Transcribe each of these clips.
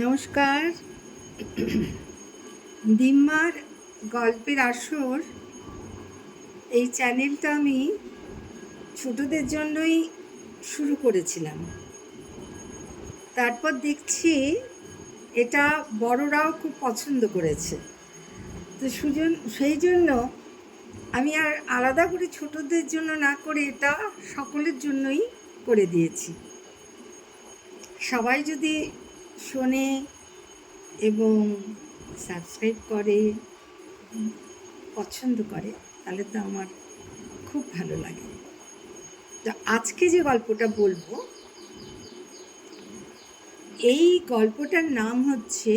নমস্কার। দিম্মার গল্পের আসর। এই চ্যানেলটা আমি ছোটদের জন্যই শুরু করেছিলাম। তারপর দেখছি এটা বড়রাও খুব পছন্দ করেছে। তো সুজন, সেই জন্য আমি আর আলাদা করে ছোটদের জন্য না করে এটা সকলের জন্যই করে দিয়েছি। সবাই যদি শোনে এবং সাবস্ক্রাইব করে, পছন্দ করে, তাহলে তো আমার খুব ভালো লাগে। তো আজকে যে গল্পটা বলব, এই গল্পটার নাম হচ্ছে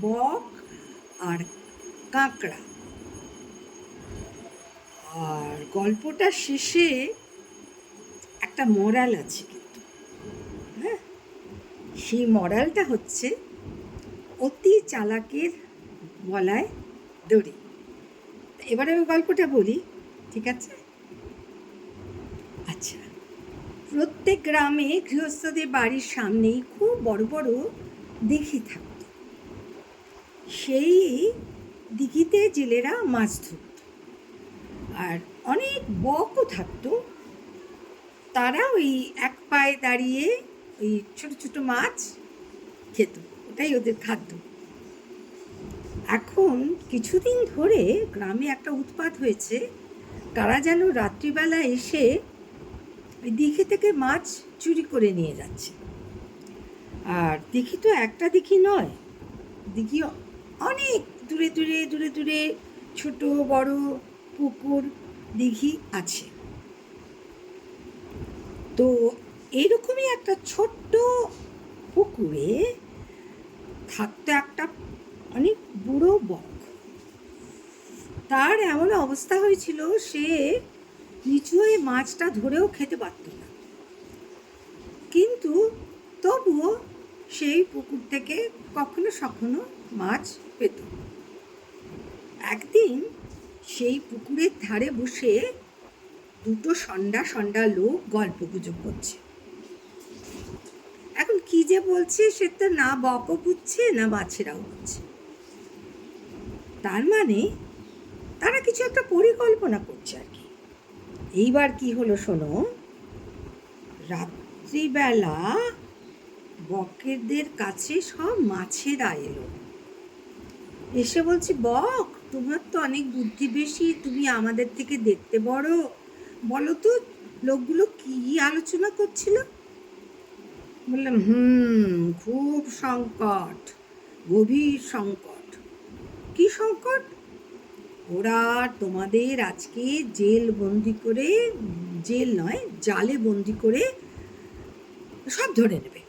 বক আর কাঁকড়া। আর গল্পটার শেষে একটা মোরাল আছে। সেই মরালটা হচ্ছে অতি চালাকের গলায় দড়ি। এবারে আমি গল্পটা বলি, ঠিক আছে? আচ্ছা প্রত্যেক গ্রামে গৃহস্থদের বাড়ির সামনেই খুব বড় বড় দিঘি থাকত। সেই দিঘিতে জেলেরা মাছ ধরত। আর অনেক বকও থাকতো। তারা ওই এক পায়ে দাঁড়িয়ে ওই ছোট ছোট মাছ খেত ওটাই ওদের খাদ্য। এখন কিছুদিন ধরে গ্রামে একটা উৎপাত হয়েছে। তারা যেন রাত্রিবেলা এসে দিঘি থেকে মাছ চুরি করে নিয়ে যাচ্ছে। আর দিঘি তো একটা দিঘি নয়, দিঘি অনেক দূরে দূরে দূরে দূরে ছোট, বড় পুকুর, দিঘি আছে। তো এইরকমই একটা ছোট্ট পুকুরে থাকতো একটা অনেক বুড়ো বক। তার এমন অবস্থা হয়েছিল, সে নিচু হয়ে মাছটা ধরেও খেতে পারত না। কিন্তু তবুও সেই পুকুর থেকে কখনো সখনো মাছ পেত। একদিন সেই পুকুরের ধারে বসে দুটো সন্ডা সন্ডা লোক গল্প গুজব করছে। কি যে বলছে সে তো না বকও বুঝছে না বাছেরাও বুঝছে তার মানে তারা কিছু একটা পরিকল্পনা করছে আর কি। এইবার কি হলো শোনো, রাত্রিবেলা বকেরদের কাছে সব মাছেরা এলো। এসে বলছি, বক, তোমার তো অনেক বুদ্ধি বেশি, তুমি আমাদের থেকে দেখতে বড়। বলো তো, লোকগুলো কি আলোচনা করছিল? বললাম, হুম, খুব সংকট, গভীর সংকট। কি সংকট? ওরা তোমাদের আজকে জেল বন্দি করে, জেল নয়, জালে বন্দি করে সব ধরে নেবে।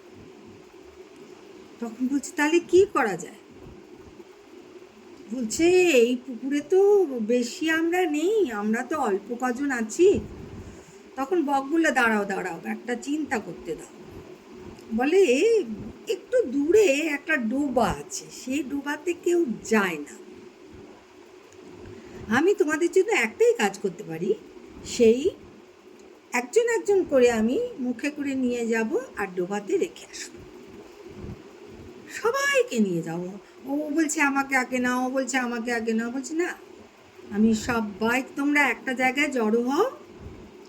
তখন বলছে, তাহলে কি করা যায়? বলছে, এই পুকুরে তো বেশি আমরা নেই, আমরা তো অল্প কজন আছি। তখন বকগুলো দাঁড়াও দাঁড়াও, একটা চিন্তা করতে দাও। বলে, একটু দূরে একটা ডোবা আছে, সেই ডোবাতে কেউ যায় না। আমি তোমাদের জন্য একটাই কাজ করতে পারি, সেই একজন একজন করে আমি মুখে করে নিয়ে যাব আর ডোবাতে রেখে আসব। সবাইকে নিয়ে যাব। ও বলছে, আমাকে আগে নাও। বলছে, আমাকে আগে নাও। বলছে, না, আমি সবাই, তোমরা একটা জায়গায় জড়ো হও,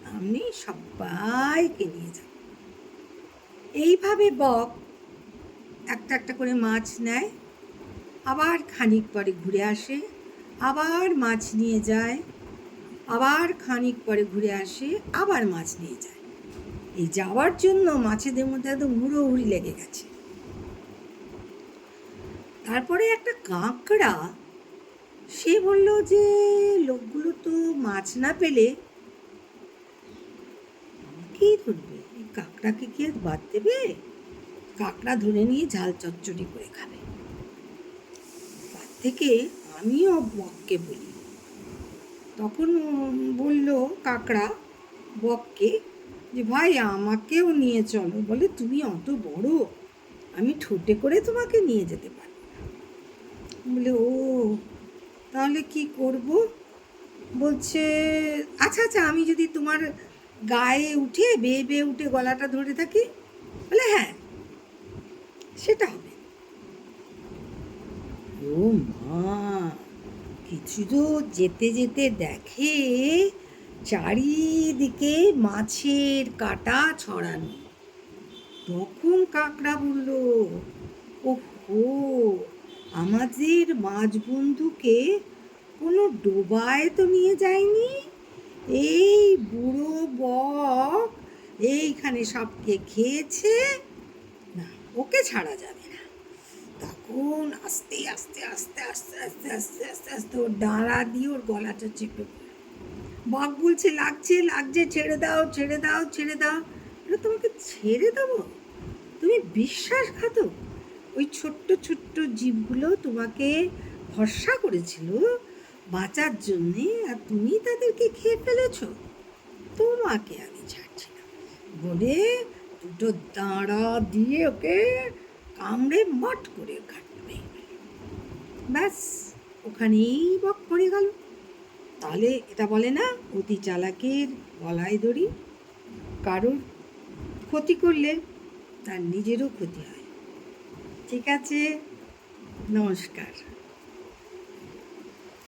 আমি সবাইকে নিয়ে যাব। এইভাবে বক, একটা একটা করে মাছ নেয়, আবার খানিক পরে ঘুরে আসে, আবার মাছ নিয়ে যায়, আবার খানিক পরে ঘুরে আসে, আবার মাছ নিয়ে যায়। এই যাওয়ার জন্য মাছেদের মধ্যে একদম হুড়োহুড়ি লেগে গেছে। তারপরে একটা কাঁকড়া, সে বলল যে, লোকগুলো তো মাছ না পেলে আমাকেই ধরবে? কাঁকড়াকে কি আর বাদ দেবে? কাঁকড়া ধরে নিয়ে ঝাল চচ্চড়ি করে খাবে। তার থেকে আমিও বককে বলি। তখন বলল কাঁকড়া বককে যে, ভাই, আমাকেও নিয়ে চলো। বলে, তুমি অত বড়, আমি ঠোঁটে করে তোমাকে নিয়ে যেতে পারি। বলে, ও, তাহলে কি করব? বলছে আচ্ছা আচ্ছা আমি যদি তোমার গায়ে উঠে বেয়ে বেয়ে উঠে গলাটা ধরে থাকি। বলে হ্যাঁ সেটা হবে। ও মা, কিছু তো যেতে যেতে দেখে চারিদিকে মাছের কাটা ছড়ানো। তখন কাকড়া বলল ও আমাদের মাছ বন্ধুকে কোনো ডোবায় তো নিয়ে যায়নি? এই বুড়ো বক এইখানে সবকে খেয়েছে? না, ওকে ছাড়া যাবে না। তখন আস্তে আস্তে আস্তে আস্তে আস্তে আস্তে আস্তে আস্তে ওর ডাঁড়া দিয়ে ওর গলাটা চেপে। বাঘ বলছে, লাগছে লাগছে, ছেড়ে দাও ছেড়ে দাও ছেড়ে দাও। এটা তোমাকে ছেড়ে দেবো? তুমি বিশ্বাসঘাতক? ওই ছোট্ট ছোট্ট জীবগুলো তোমাকে ভরসা করেছিল বাঁচার জন্যে আর তুমি তাদেরকে খেয়ে ফেলেছো? তোমাকে আমি ছাড়ছি না। বলে দুটো দাঁড়া দিয়ে ওকে কামড়ে মট করে ঘাটতে গেল ব্যাস, ওখানেই বক পড়ে গেল। তাহলে এটা বলে না, অতি চালাকের গলায় দড়ি। কারোর ক্ষতি করলে তার নিজেরও ক্ষতি হয়। ঠিক আছে, নমস্কার।